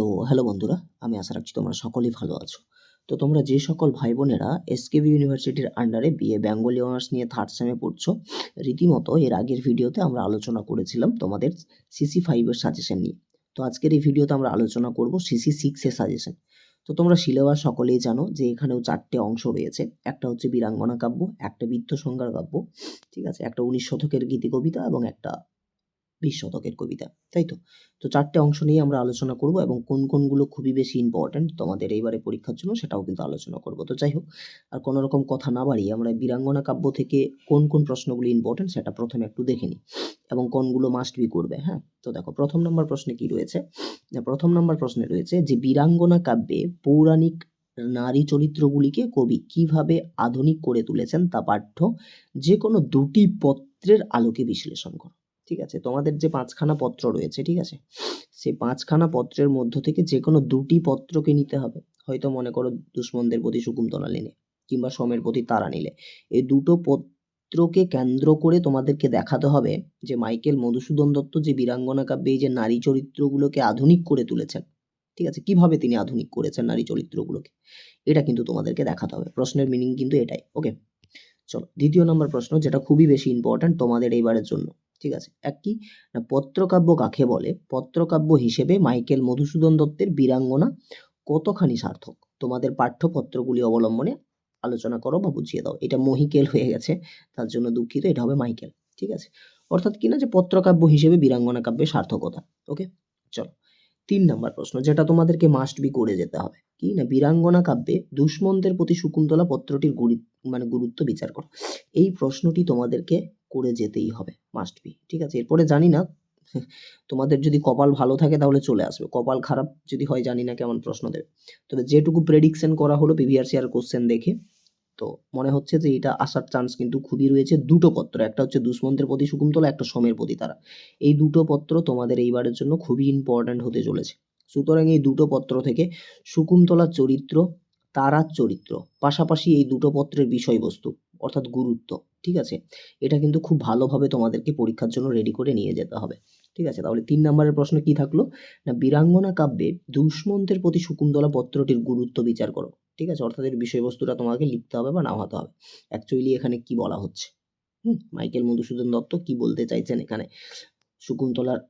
তো হ্যালো বন্ধুরা, আমি আশা রাখছি তোমরা সকলেই ভালো আছো। তো তোমরা যে সকল ভাই বোনেরা এসকেবি ইউনিভার্সিটির আন্ডারে বিএ বেঙ্গলি অনার্স নিয়ে থার্ড সেমে পড়ছো, রীতিমতো এর আগের ভিডিওতে আমরা আলোচনা করেছিলাম তোমাদের সিসি ফাইভের সাজেশন নিয়ে। তো আজকের এই ভিডিওতে আমরা আলোচনা করব সিসি সিক্সের সাজেশন তো তোমরা সিলেবাস সকলেই জানো যে এখানেও চারটে অংশ রয়েছে, একটা হচ্ছে বীরাঙ্গনা কাব্য, একটা বৃত্ত সংজ্ঞার কাব্য, ঠিক আছে? একটা উনিশ শতকের গীতি কবিতা এবং একটা বিশ শতকের কবিতা, তাই তো? তো চারটে অংশ নিয়ে আমরা আলোচনা করব এবং কোন কোনগুলো খুবই বেশি ইম্পর্ট্যান্ট তোমাদের এইবারে পরীক্ষার জন্য সেটাও কিন্তু আলোচনা করব। তো যাই হোক, আর কোনো রকম কথা না বাড়িয়ে আমরা বীরাঙ্গনা কাব্য থেকে কোন কোন প্রশ্নগুলো ইম্পর্ট্যান্ট সেটা প্রথমে একটু দেখে নিই এবং কোনগুলো মাস্ট বি করবে হ্যাঁ? তো দেখো, প্রথম নম্বর প্রশ্নে কি রয়েছে? প্রথম নম্বর প্রশ্নে রয়েছে যে বীরাঙ্গনা কাব্যে পৌরাণিক নারী চরিত্রগুলিকে কবি কীভাবে আধুনিক করে তুলেছেন তা পাঠ্য যে কোনো দুটি পত্রের আলোকে বিশ্লেষণ করো। ঠিক আছে? তোমাদের যে পাঁচখানা পত্র রয়েছে, ঠিক আছে? সেই পাঁচখানা পত্রের মধ্য থেকে যে কোনো দুটি পত্রকে নিতে হবে। হয়তো মনে করো দুশ্মনদের প্রতি শকুন্তলা নিলে কিংবা সোমের প্রতি তারা নিলে। এই দুটো পত্রকে কেন্দ্র করে তোমাদেরকে দেখাতে হবে যে মাইকেল মধুসূদন দত্ত যে বীরাঙ্গনা কাব্যে যে নারী চরিত্রগুলোকে আধুনিক করে তুলেছেন, ঠিক আছে? কীভাবে তিনি আধুনিক করেছেন নারী চরিত্রগুলোকে? এটা কিন্তু তোমাদেরকে দেখাতে হবে। প্রশ্নের মিনিং কিন্তু এটাই ওকে চলো, দ্বিতীয় নম্বর প্রশ্ন, যেটা খুবই বেশি ইম্পর্ট্যান্ট তোমাদের এইবারের জন্য। ঠিক আছে? এক কি? না, পত্রকাব্য কাকে বলে? পত্রকাব্য হিসেবে মাইকেল মধুসূদন দত্তের বীরাঙ্গনা কতখানি সার্থক? তোমাদের পাঠ্যপত্রগুলি অবলম্বনে আলোচনা করো বা বুঝিয়ে দাও। এটা মহিকেল হয়ে গেছে, তার জন্য দুঃখিত, এটা হবে মাইকেল, ঠিক আছে? অর্থাৎ কি না, যে পত্রকাব্য হিসেবে বীরাঙ্গনা কাব্যের সার্থকতা, ওকে? চলো, তিন নম্বর প্রশ্ন, যেটা তোমাদেরকে মাস্ট বি করে যেতে হবে। কি না, বীরাঙ্গনা কাব্যে দুষ্মন্তের প্রতি শকুন্তলা পত্রটির গুরি মানে গুরুত্ব বিচার করো। এই প্রশ্নটি তোমাদেরকে করে যেতেই হবে মাস্ট বি ঠিক আছে? এরপরে জানি না, তোমাদের যদি কপাল ভালো থাকে তাহলে চলে আসবে। কপাল খারাপ যদি হয় জানি না কেমন প্রশ্ন দেবে। তবে যেটুকু প্রেডিকশন করা হলো পিভিআরসি আর কোশ্চেন দেখে, তো মনে হচ্ছে যে এটা আসার চান্স কিন্তু খুবই রয়েছে। দুটো পত্র, একটা হচ্ছে দুষ্মন্তের প্রতি শকুন্তলা, একটা সোমের প্রতি তারা। এই দুটো পত্র তোমাদের এইবারের জন্য খুবই ইম্পর্ট্যান্ট হতে চলেছে। সুতরাং এই দুটো পত্র থেকে শকুন্তলার চরিত্র, তারার চরিত্র, পাশাপাশি এই দুটো পত্রের বিষয়বস্তু, অর্থাৎ গুরুত্ব ঠিক আছে? এটা কিন্তু খুব ভালোভাবে তোমাদেরকে পরীক্ষার জন্য রেডি করে নিয়ে যেতে হবে। ঠিক আছে? তাহলে তিন নম্বরের প্রশ্ন কি থাকল? না, বীরাঙ্গনা কাব্যে দুষ্মন্তের প্রতি শকুন্তলা পত্রটির গুরুত্ব বিচার করো। ঠিক আছে? অর্থাৎ এর বিষয়বস্তুটা তোমাকে লিখতে হবে বা নামাতে হবে। অ্যাকচুয়ালি এখানে কি বলা হচ্ছে? হুম, মাইকেল মধুসূদন দত্ত কি বলতে চাইছেন এখানে শকুন্তলার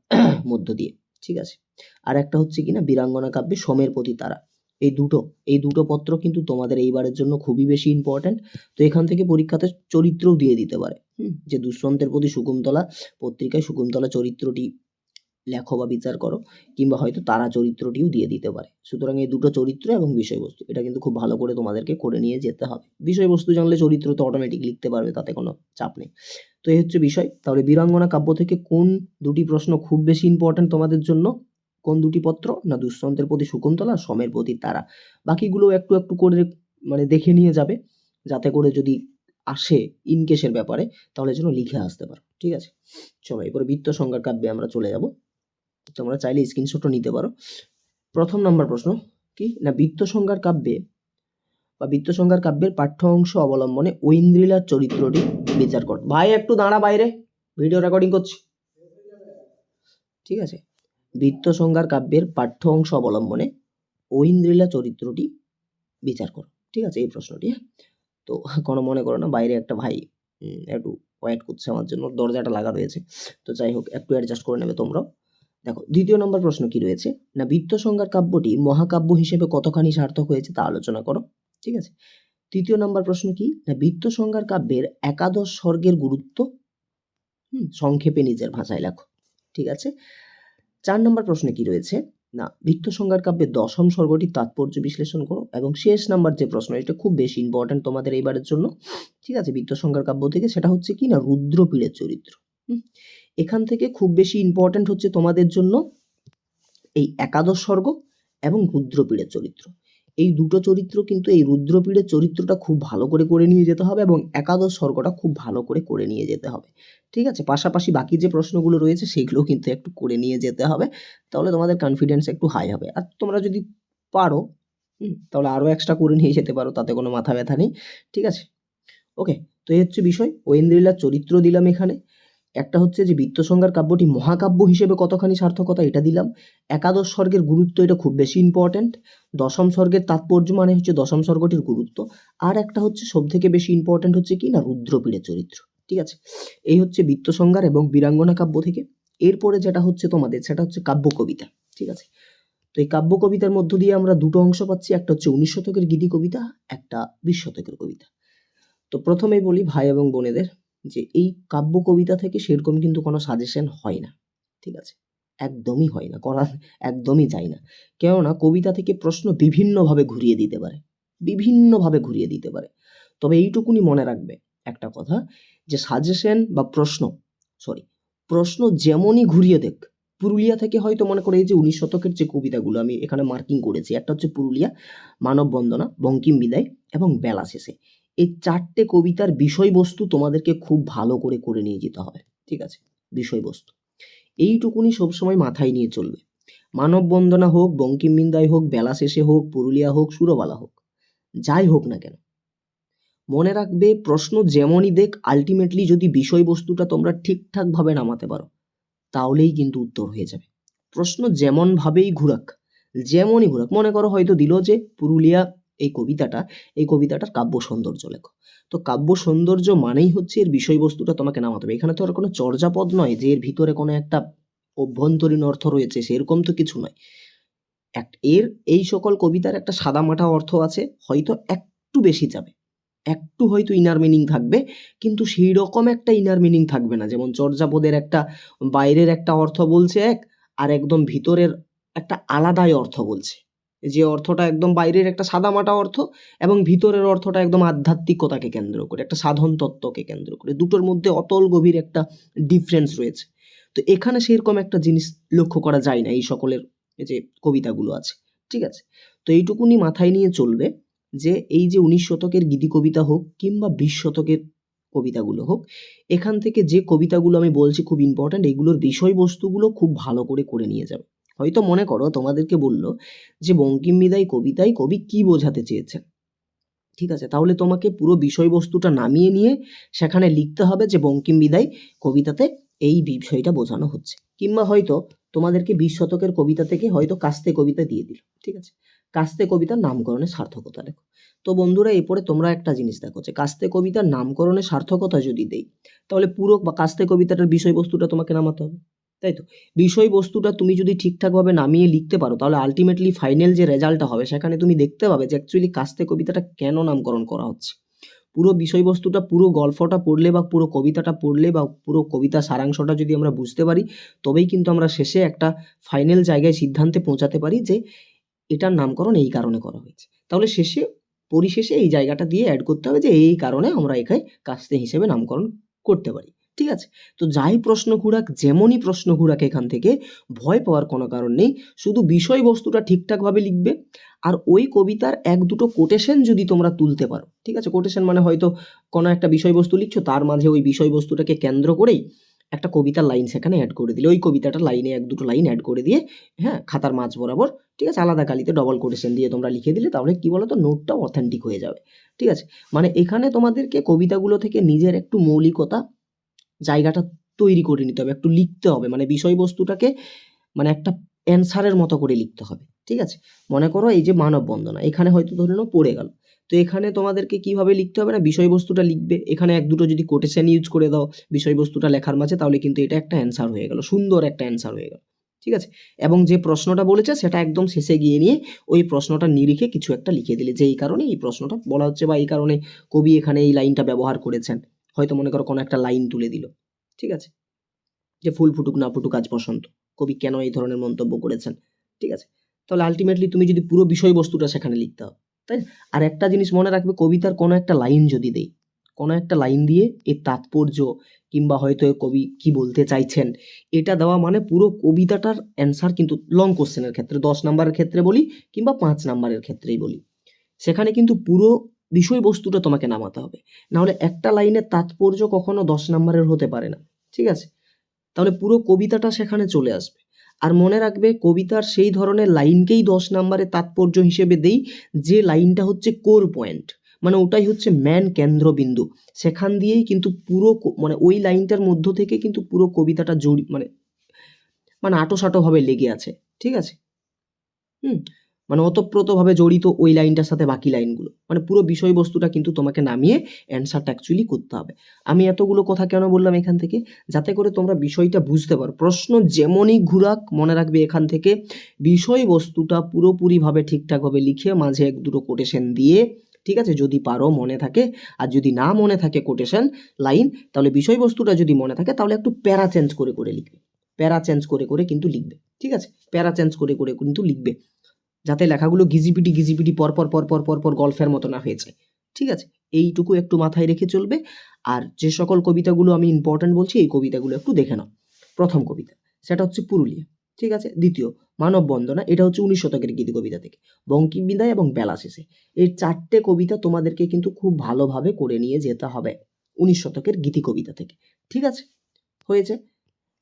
মধ্য দিয়ে? ঠিক আছে? আর একটা হচ্ছে কিনা বীরাঙ্গনা কাব্যে সোমের প্রতি তারা। এই দুটো এই দুটো পত্র কিন্তু তোমাদের এইবারের জন্য খুবই বেশি ইম্পর্ট্যান্ট তো এখান থেকে পরীক্ষাতে চরিত্রও দিয়ে দিতে পারে। যে দুষ্মন্তের প্রতি শকুন্তলা পত্রিকায় শকুন্তলা চরিত্রটি লেখো বা বিচার করো, কিংবা হয়তো তারা চরিত্রটিও দিয়ে দিতে পারে। সুতরাং এই দুটো চরিত্র এবং বিষয়বস্তু, এটা কিন্তু খুব ভালো করে তোমাদেরকে করে নিয়ে যেতে হবে। বিষয়বস্তু জানলে চরিত্র তো অটোমেটিক লিখতে পারবে, তাতে কোনো চাপ নেই। তো এই হচ্ছে বিষয়। তাহলে বীরাঙ্গনা কাব্য থেকে কোন দুটি প্রশ্ন খুব বেশি ইম্পর্ট্যান্ট তোমাদের জন্য? কোন দুটি পত্র? না দুষ্মন্তের প্রতি শকুন্তলা, সমের প্রতি তারা। বাকিগুলো একটু একটু করে মানে দেখে নিয়ে যাবে, যাতে করে যদি আসে ইন কেসের ব্যাপারে, তাহলে যেন লিখে আসতে পারো। ঠিক আছে? চলো, এরপরে বৃত্ত সংজ্ঞার কাব্যে আমরা চলে যাব। তোমরা চাইলে স্ক্রিনশটও নিতে পারো। প্রথম নম্বর প্রশ্ন, কি? না বৃত্ত সংজ্ঞার কাব্যে বা বৃত্ত সংজ্ঞার কাব্যের পাঠ্য অংশ অবলম্বনে ঐন্দ্রিলার চরিত্রটি বিচার কর। ভাই, একটু দাঁড়া বাইরে। ভিডিও রেকর্ডিং করছি। ঠিক আছে? বৃত্ত সংজ্ঞার কাব্যের পাঠ্য অংশ অবলম্বনে ঐন্দ্রিলা চরিত্রটি বিচার করো। ঠিক আছে? এই প্রশ্নটি হ্যাঁ? তো কোনো মনে করো না, বাইরে একটা ভাই একটু ওয়েট করছে আমার জন্য, দরজাটা লাগা রয়েছে। তো যাই হোক, একটু অ্যাডজাস্ট করে নেবে তোমরাও। দেখো, দ্বিতীয় নম্বর প্রশ্ন কি রয়েছে? না বৃত্ত সংজ্ঞার কাব্যটি মহাকাব্য হিসেবে কতখানি সার্থক হয়েছে তা আলোচনা করো। ঠিক আছে? তৃতীয় নম্বর প্রশ্ন কি? না বৃত্ত সংজ্ঞার কাব্যের একাদশ স্বর্গের গুরুত্ব? হুম, সংক্ষেপে নিজের ভাষায় লেখো। ঠিক আছে? চার নম্বর প্রশ্নে কি রয়েছে? না, বৃত্ত সংজ্ঞার কাব্যে দশম স্বর্গটির তাৎপর্য বিশ্লেষণ করো এবং শেষ নাম্বার যে প্রশ্ন, এটা খুব বেশি ইম্পর্ট্যান্ট তোমাদের এইবারের জন্য। ঠিক আছে, বৃত্ত সংজ্ঞার কাব্য থেকে সেটা হচ্ছে কি না রুদ্রপীড়ের চরিত্র। এখান থেকে খুব বেশি ইম্পর্ট্যান্ট হচ্ছে তোমাদের জন্য এই একাদশ স্বর্গ এবং রুদ্রপীড়ের চরিত্র। এই দুটো চরিত্র কিন্তু এই রুদ্রপীড়ের চরিত্রটা খুব ভালো করে করে নিয়ে যেতে হবে এবং একাদশ স্বর্গটা খুব ভালো করে করে নিয়ে যেতে হবে। ঠিক আছে? পাশাপাশি বাকি যে প্রশ্নগুলো রয়েছে সেগুলো কিন্তু একটু করে নিয়ে যেতে হবে। তাহলে তোমাদের কনফিডেন্স একটু হাই হবে। আর তোমরা যদি পারো তাহলে আরও এক্সট্রা করে নিয়ে যেতে পারো, তাতে কোনো মাথা ব্যথা নেই। ঠিক আছে? ওকে তো এই হচ্ছে বিষয়। ঐন্দ্রিলার চরিত্র দিলাম এখানে। একটা হচ্ছে যে বৃত্তসংজ্ঞার কাব্যটি মহাকাব্য হিসেবে কতখানি সার্থকতা এটা দিলাম। একাদশ স্বর্গের গুরুত্ব এটা খুব বেশি ইম্পর্ট্যান্ট দশম স্বর্গের তাৎপর্য মানে হচ্ছে দশম স্বর্গটির গুরুত্ব। আর একটা হচ্ছে সব থেকে বেশি ইম্পর্ট্যান্ট হচ্ছে কি না রুদ্রপীড়ের চরিত্র। ঠিক আছে? এই হচ্ছে বৃত্তসংজ্ঞার এবং বীরাঙ্গনা কাব্য থেকে। এরপরে যেটা হচ্ছে তোমাদের, সেটা হচ্ছে কাব্য কবিতা। ঠিক আছে? তো এই কাব্য কবিতার মধ্য দিয়ে আমরা দুটো অংশ পাচ্ছি। একটা হচ্ছে উনিশ শতকের গীতি কবিতা, একটা বিশ শতকের কবিতা। তো প্রথমেই বলি ভাই এবং বোনেদের যে এই কাব্য কবিতা থেকে সেরকম কিন্তু কোনো সাজেশন হয় না, ঠিক আছে? একদমই হয় না, করা একদমই যায় না। কেননা কবিতা থেকে প্রশ্ন বিভিন্নভাবে ঘুরিয়ে দিতে পারে, বিভিন্নভাবে ঘুরিয়ে দিতে পারে। তবে এইটুকুনি মনে রাখবে একটা কথা, যে সাজেশন বা প্রশ্ন সরি প্রশ্ন যেমনই ঘুরিয়ে দেখ, পুরুলিয়া থেকে হয়তো মনে করে এই যে উনিশ শতকের যে কবিতাগুলো আমি এখানে মার্কিং করেছি, একটা হচ্ছে পুরুলিয়া মানব বন্দনা বঙ্কিম বিদায় এবং বেলা শেষে। এই চারটে কবিতার বিষয়বস্তু তোমাদেরকে খুব ভালো করে করে নিয়ে যেতে হবে, ঠিক আছে? বিষয়বস্তু। এইটুকুনি সবসময় মাথায় নিয়ে চলবে। মানব বন্দনা হোক বঙ্কিম বিদায় হোক, বেলা শেষে হোক, পুরুলিয়া হোক, সুরবালা হোক, যাই হোক না কেন। মনে রাখবে, প্রশ্ন যেমনই দেখ আলটিমেটলি যদি বিষয়বস্তুটা তোমরা ঠিকঠাকভাবে নামাতে পারো, তাহলেই কিন্তু উত্তর হয়ে যাবে। প্রশ্ন যেমনভাবেই ঘুরাক, যেমনই ঘুরাক, মনে করো হয়তো দিল যে পুরুলিয়া এই কবিতাটা, এই কবিতাটার কাব্য সৌন্দর্য লেখো। তো কাব্য সৌন্দর্য মানেই হচ্ছে এর বিষয়বস্তুটা তোমাকে নামাতে হবে। এখানে তো আর কোনো চর্যাপদ নয় যে এর ভিতরে কোনো একটা অভ্যন্তরীণ অর্থ রয়েছে, সেরকম তো কিছু নয়। এক, এর এই সকল কবিতার একটা সাদামাটা অর্থ আছে, হয়তো একটু বেশি যাবে। একটু হয়তো ইনার মিনিং থাকবে, কিন্তু সেই রকম একটা ইনার মিনিং থাকবে না। যেমন চর্যাপদের একটা বাইরের একটা অর্থ বলছে এক, আর একদম ভিতরের একটা আলাদাই অর্থ বলছে। যে অর্থটা একদম বাইরের একটা সাদামাটা অর্থ এবং ভিতরের অর্থটা একদম আধ্যাত্মিকতাকে কেন্দ্র করে, একটা সাধন তত্ত্বকে কেন্দ্র করে। দুটোর মধ্যে অতল গভীর একটা ডিফারেন্স রয়েছে। তো এখানে সেরকম একটা জিনিস লক্ষ্য করা যায় না এই সকলের যে কবিতাগুলো আছে, ঠিক আছে? তো এইটুকুনি মাথায় নিয়ে চলবে যে এই যে উনিশ শতকের গীতি কবিতা হোক কিংবা বিশ শতকের কবিতাগুলো হোক, এখান থেকে যে কবিতাগুলো আমি বলছি খুব ইম্পর্ট্যান্ট এগুলোর বিষয়বস্তুগুলো খুব ভালো করে করে নিয়ে যাবে। হয়তো মনে করো তোমাদেরকে বলল যে বঙ্কিম বিদায় কবিতায় কবি কি বোঝাতে চেয়েছেন। ঠিক আছে, তাহলে তোমাকে পুরো বিষয়বস্তুটা নামিয়ে নিয়ে সেখানে লিখতে হবে যে বঙ্কিম বিদায় কবিতাতে এই বিষয়টা বোঝানো হচ্ছে। কিংবা হয়তো তোমাদেরকে বিশ শতকের কবিতা থেকে হয়তো কাস্তে কবিতা দিয়ে দিল। ঠিক আছে, কাস্তে কবিতার নামকরণের সার্থকতা লেখো তো বন্ধুরা, এরপরে তোমরা একটা জিনিস দেখো যে কাস্তে কবিতার নামকরণের সার্থকতা যদি দেই, তাহলে পুরো বা কাস্তে কবিতাটার বিষয়বস্তুটা তোমাকে নামাতে হবে। তাই তো? বিষয়বস্তুটা তুমি যদি ঠিকঠাকভাবে নামিয়ে লিখতে পারো, তাহলে আলটিমেটলি ফাইনাল যে রেজাল্টটা হবে, সেখানে তুমি দেখতে পাবে যে অ্যাকচুয়ালি কাস্তে কবিতাটা কেন নামকরণ করা হচ্ছে। পুরো বিষয়বস্তুটা, পুরো গল্পটা পড়লে বা পুরো কবিতাটা পড়লে বা পুরো কবিতা সারাংশটা যদি আমরা বুঝতে পারি, তবেই কিন্তু আমরা শেষে একটা ফাইনাল জায়গায় সিদ্ধান্তে পৌঁছাতে পারি যে এটার নামকরণ এই কারণে করা হয়েছে। তাহলে শেষে, পরিশেষে এই জায়গাটা দিয়ে অ্যাড করতে হবে যে এই কারণে আমরা এখানে কাস্তে হিসেবে নামকরণ করতে পারি। ঠিক আছে? তো যাই প্রশ্ন ঘুরাক, যেমনই প্রশ্ন ঘুরাক এখান থেকে, ভয় পাওয়ার কোনো কারণ নেই। শুধু বিষয়বস্তুটা ঠিকঠাকভাবে লিখবে, আর ওই কবিতার এক দুটো কোটেশন যদি তোমরা তুলতে পারো, ঠিক আছে? কোটেশন মানে হয়তো কোনো একটা বিষয়বস্তু লিখছো, তার মাঝে ওই বিষয়বস্তুটাকে কেন্দ্র করেই একটা কবিতার লাইন সেখানে অ্যাড করে দিলে, ওই কবিতাটা লাইনে এক দুটো লাইন অ্যাড করে দিয়ে হ্যাঁ খাতার মাঝ বরাবর, ঠিক আছে? আলাদা কালিতে ডবল কোটেশন দিয়ে তোমরা লিখে দিলে, তাহলে কি বলো তো নোটটা অথেন্টিক হয়ে যাবে, ঠিক আছে? মানে এখানে তোমাদেরকে কবিতাগুলো থেকে নিজের একটু মৌলিকতা জায়গাটা তৈরি করে নিতে হবে, একটু লিখতে হবে। মানে বিষয়বস্তুটাকে মানে একটা অ্যান্সারের মতো করে লিখতে হবে, ঠিক আছে? মনে করো এই যে মানব বন্দনা এখানে হয়তো ধরে নাও পড়ে গেল। তো এখানে তোমাদেরকে কীভাবে লিখতে হবে না? বিষয়বস্তুটা লিখবে, এখানে এক দুটো যদি কোটেশন ইউজ করে দাও বিষয়বস্তুটা লেখার মাঝে, তাহলে কিন্তু এটা একটা অ্যান্সার হয়ে গেল, সুন্দর একটা অ্যান্সার হয়ে গেল, ঠিক আছে? এবং যে প্রশ্নটা বলেছে, সেটা একদম শেষে গিয়ে নিয়ে ওই প্রশ্নটা নিরিখে কিছু একটা লিখে দিলে যে এই কারণে এই প্রশ্নটা বলা হচ্ছে বা এই কারণে কবি এখানে এই লাইনটা ব্যবহার করেছেন। হয়তো মনে করো কোনো একটা লাইন তুলে দিল, ঠিক আছে? যে ফুল ফুটুক না ফুটুক আজ বসন্ত, কবি কেন এই ধরনের মন্তব্য করেছেন, ঠিক আছে? তাহলে আলটিমেটলি তুমি যদি পুরো বিষয়বস্তুটা সেখানে লিখতে হবে তাই? আর একটা জিনিস মনে রাখবে, কবিতার কোনো একটা লাইন যদি দেই, কোনো একটা লাইন দিয়ে এর তাৎপর্য কিংবা হয়তো কবি কি বলতে চাইছেন, এটা দেওয়া মানে পুরো কবিতাটার অ্যান্সার কিন্তু লং কোশ্চেনের ক্ষেত্রে, দশ নাম্বারের ক্ষেত্রে বলি কিংবা পাঁচ নাম্বারের ক্ষেত্রেই বলি। সেখানে কিন্তু পুরো বিষয়বস্তুটা তোমাকে নামাতে হবে। নাহলে একটা লাইনের তাৎপর্য কখনো দশ নাম্বারের হতে পারে না। ঠিক আছে? তাহলে পুরো কবিতাটা সেখানে চলে আসবে। আর মনে রাখবে, কবিতার সেই ধরনের লাইনকেই দশ নাম্বারের তাৎপর্য হিসেবে দেই, যে লাইনটা হচ্ছে কোর পয়েন্ট মানে ওটাই হচ্ছে ম্যান কেন্দ্রবিন্দু। সেখান দিয়েই কিন্তু পুরো মানে ওই লাইনটার মধ্য থেকে কিন্তু পুরো কবিতাটা জড়ি মানে মানে আটোসাটোভাবে লেগে আছে। ঠিক আছে? হুম? মানে ওতপ্রোতভাবে জড়িত ওই লাইনটার সাথে বাকি লাইনগুলো। মানে পুরো বিষয়বস্তুটা কিন্তু তোমাকে নামিয়ে অ্যান্সারটা অ্যাকচুয়ালি করতে হবে। আমি এতগুলো কথা কেন বললাম এখান থেকে? যাতে করে তোমরা বিষয়টা বুঝতে পারো। প্রশ্ন যেমনই ঘুরাক, মনে রাখবে এখান থেকে, বিষয়বস্তুটা পুরোপুরিভাবে ঠিকঠাকভাবে লিখে মাঝে এক দুটো কোটেশন দিয়ে, ঠিক আছে? যদি পারো, মনে থাকে। আর যদি না মনে থাকে কোটেশন লাইন তাহলে বিষয়বস্তুটা যদি মনে থাকে, তাহলে একটু প্যারা চেঞ্জ করে করে লিখবে। প্যারা চেঞ্জ করে করে কিন্তু লিখবে। ঠিক আছে? প্যারা চেঞ্জ করে করে কিন্তু লিখবে। যাতে লেখাগুলো গিজিপিটি গিজিপিটি পরপর পরপর পরপর গল্পের মতো না হয়ে যায়। ঠিক আছে? এইটুকু একটু মাথায় রেখে চলবে। আর যে সকল কবিতাগুলো আমি ইম্পর্ট্যান্ট বলছি, এই কবিতাগুলো একটু দেখে নাও। প্রথম কবিতা, সেটা হচ্ছে পুরুলিয়া। ঠিক আছে? দ্বিতীয়, মানব বন্দনা, এটা হচ্ছে উনিশ শতকের গীতি কবিতা থেকে। বঙ্কিমবিদায় এবং বেলা শেষে। এই চারটে কবিতা তোমাদেরকে কিন্তু খুব ভালোভাবে করে নিয়ে যেতে হবে উনিশ শতকের গীতি কবিতা থেকে। ঠিক আছে? হয়েছে?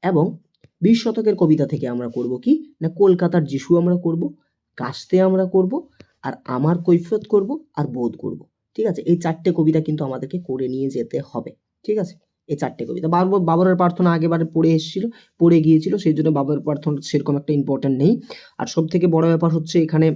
এবং বিশ শতকের কবিতা থেকে আমরা করব কি? না, কলকাতার যিশু আমরা করব? কাস্তে আমরা করব আর আমার কৈফিয়ত করব আর বোধ করব। ঠিক আছে? এই চারটে কবিতা কিন্তু আমাদেরকে করে নিয়ে যেতে হবে। ঠিক আছে? এই চারটে কবিতা। বারবার বাবরের প্রার্থনা আগেবারে পড়ে এসেছিল, পড়ে গিয়েছিল, সেই জন্য বাবরের প্রার্থনা সেরকম একটা ইম্পর্ট্যান্ট নেই। আর সব থেকে বড় ব্যাপার হচ্ছে এখানে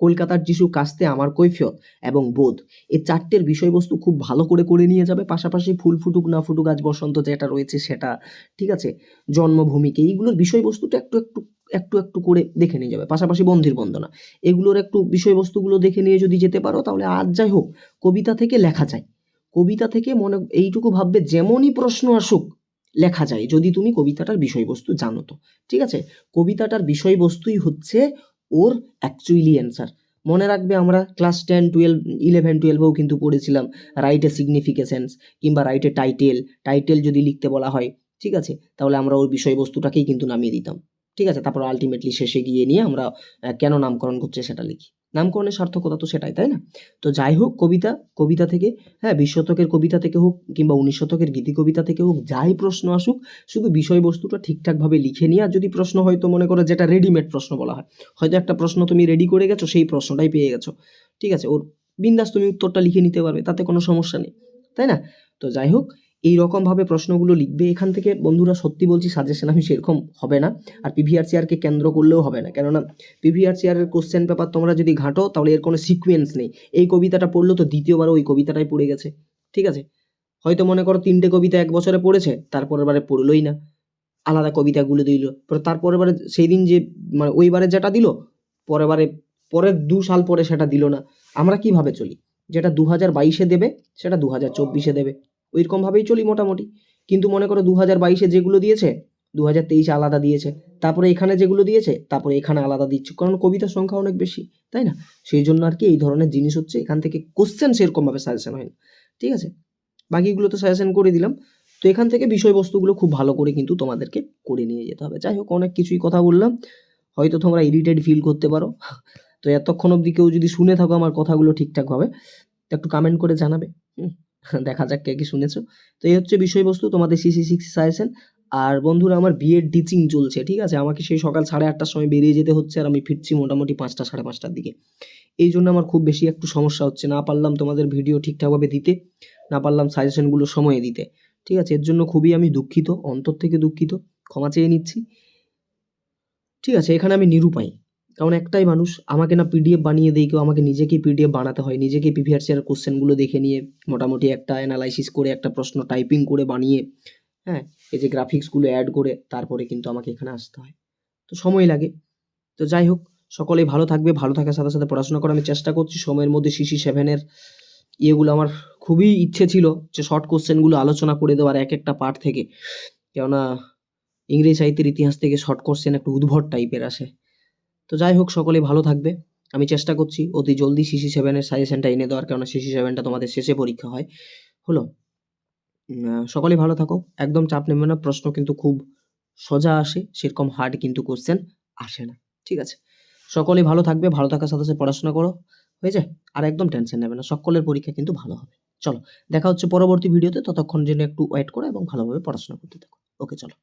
কলকাতার যিশু কাস্তে আমার কৈফিয়ত এবং বোধ। এই চারটের বিষয়বস্তু খুব ভালো করে করে নিয়ে যাবে, পাশাপাশি ফুল ফুটুক না ফুটুক আজ বসন্ত যেটা রয়েছে সেটা। ঠিক আছে? জন্মভূমিকে এইগুলোর বিষয়বস্তুটা একটু একটু একটু একটু করে দেখে নিয়ে যাবে। পাশাপাশি বন্দির বন্দনা। এগুলোর একটু বিষয়বস্তুগুলো দেখে নিয়ে যদি যেতে পারো, তাহলে আজ যাই হোক, কবিতা থেকে লেখা যায়। কবিতা থেকে মনে, এইটুকু ভাববে যেমনই প্রশ্ন আসুক, লেখা যায়, যদি তুমি কবিতাটার বিষয়বস্তু জানো তো। ঠিক আছে? কবিতাটার বিষয়বস্তুই হচ্ছে ওর অ্যাকচুয়ালি অ্যান্সার মনে রাখবে আমরা ক্লাস টেন টুয়েলভ ইলেভেন টুয়েলভেও কিন্তু পড়েছিলাম রাইটে সিগনিফিকেশনস কিংবা রাইটে টাইটেল টাইটেল যদি লিখতে বলা হয়, ঠিক আছে? তাহলে আমরা ওর বিষয়বস্তুটাকেই কিন্তু নামিয়ে দিতাম। ঠিক আছে? তারপর আলটিমেটলি শেষে গিয়ে নিয়ে আমরা কেন নামকরণ করছে সেটা লিখি। নামকরণের সার্থকতা তো সেটাই, তাই না? তো যাই হোক, কবিতা কবিতা থেকে হ্যাঁ বিশ শতকের কবিতা থেকে হোক কিংবা উনিশ শতকের গীতি কবিতা থেকে হোক, যাই প্রশ্ন আসুক, শুধু বিষয়বস্তুটা ঠিকঠাকভাবে লিখে নিয়ে আর যদি প্রশ্ন হয়তো মনে করো যেটা রেডিমেড প্রশ্ন বলা হয়। হয়তো একটা প্রশ্ন তুমি রেডি করে গেছো, সেই প্রশ্নটাই পেয়ে গেছো। ঠিক আছে? ওর বিন্দাস তুমি উত্তরটা লিখে নিতে পারবে, তাতে কোনো সমস্যা নেই। তাই না? তো যাই হোক এই রকমভাবে প্রশ্নগুলো লিখবে, এখান থেকে বন্ধুরা সত্যি বলছি সাজেশন আমি সেরকম হবে না। আর পিভিআর চেয়ারকে কেন্দ্র করলেও হবে না। কেননা পিভিআর চেয়ারের কোশ্চেন পেপার তোমরা যদি ঘাঁটো, তাহলে এর কোনো সিকোয়েন্স নেই। এই কবিতাটা পড়ল তো দ্বিতীয়বার ওই কবিতাটাই পড়ে গেছে। ঠিক আছে? হয়তো মনে করো তিনটে কবিতা এক বছরে পড়েছে, তারপরের বারে পড়লোই না। আলাদা কবিতাগুলো দিল। পরে তারপরের বারে সেই দিন যে মানে ওইবারে যেটা দিল, পরের বারে, পরের দু সাল পরে সেটা দিল না। আমরা কীভাবে চলি? যেটা দু হাজার বাইশে দেবে, সেটা দু হাজার চব্বিশে দেবে। ওইরকমভাবেই চলি মোটামুটি। কিন্তু মনে করো দু হাজার বাইশে যেগুলো দিয়েছে দু হাজার তেইশে আলাদা দিয়েছে তারপরে এখানে যেগুলো দিয়েছে তারপরে এখানে আলাদা দিচ্ছে। কারণ কবিতার সংখ্যা অনেক বেশি তাই না? সেই জন্য আর কি এই ধরনের জিনিস হচ্ছে এখান থেকে কোশ্চেন সেরকমভাবে সাজেশন হয় না। ঠিক আছে? বাকিগুলো তো সাজেশন করে দিলাম। তো এখান থেকে বিষয়বস্তুগুলো খুব ভালো করে কিন্তু তোমাদেরকে করে নিয়ে যেতে হবে। যাই হোক অনেক কিছুই কথা বললাম। হয়তো তোমরা ইরিটেড ফিল করতে পারো। তো এতক্ষণ অবধি কেউ যদি শুনে থাকো আমার কথাগুলো ঠিকঠাকভাবে একটু কমেন্ট করে জানাবে। হুম, দেখা যাক কে কি শুনেছো। তো এই হচ্ছে বিষয়বস্তু, তোমাদের সিসি সিক্স সাজেশন আর বন্ধুরা, আমার বিএড টিচিং চলছে, ঠিক আছে? আমাকে সেই সকাল সাড়ে আটটার সময় বেরিয়ে যেতে হচ্ছে আর আমি ফিরছি মোটামুটি পাঁচটা, সাড়ে পাঁচটার দিকে। এই জন্য আমার খুব বেশি একটু সমস্যা হচ্ছে, না পারলাম তোমাদের ভিডিও ঠিকঠাকভাবে দিতে, না পারলাম সাজেশনগুলো সময়ে দিতে, ঠিক আছে? এর জন্য খুবই আমি দুঃখিত, অন্তর থেকে দুঃখিত, ক্ষমা চেয়ে নিচ্ছি, ঠিক আছে? এখানে আমি নিরুপায়। কারণ একটাই মানুষ আমাকে না পিডিএফ বানিয়ে দেয় কেউ আমাকে নিজেকেই পিডিএফ বানাতে হয়। নিজেকেই পিভিআর চেয়ার কোশ্চেনগুলো দেখে নিয়ে মোটামুটি একটা অ্যানালাইসিস করে, একটা প্রশ্ন টাইপিং করে বানিয়ে হ্যাঁ এই যে গ্রাফিক্সগুলো অ্যাড করে তারপরে কিন্তু আমাকে এখানে আসতে হয়। তো সময় লাগে। তো যাই হোক সকলেই ভালো থাকবে, ভালো থাকার সাথে সাথে পড়াশোনা করার আমি চেষ্টা করছি। সময়ের মধ্যে সিসি সেভেনের ইয়েগুলো আমার খুবই ইচ্ছে ছিল যে শর্ট কোশ্চেনগুলো আলোচনা করে দেওয়ার এক একটা পার্ট থেকে। কেননা ইংরেজি সাহিত্যের ইতিহাস থেকে শর্ট কোশ্চেন একটু উদ্ভট টাইপের আসে। তো যাই হোক, সকলেই ভালো থাকবে। আমি চেষ্টা করছি অতি জলদি সিসি সেভেনের সাজেশনটা এনে দেওয়ার কারণে সিসি সেভেনটা তোমাদের শেষে পরীক্ষা হয়। হলো? সকলেই ভালো থাকো। একদম চাপ নেবে না, প্রশ্ন কিন্তু খুব সোজা আসে, সেরকম হার্ড কিন্তু কোশ্চেন আসে না। ঠিক আছে? সকলে ভালো থাকবে, ভালো থাকার সাথে সাথে পড়াশোনা করো। হয়েছে আর একদম টেনশন নেবে না, সকলের পরীক্ষা কিন্তু ভালো হবে। চলো, দেখা হচ্ছে পরবর্তী ভিডিওতে ততক্ষণ জন্য একটু ওয়েট করো এবং ভালোভাবে পড়াশোনা করতে থাকো। ওকে চলো।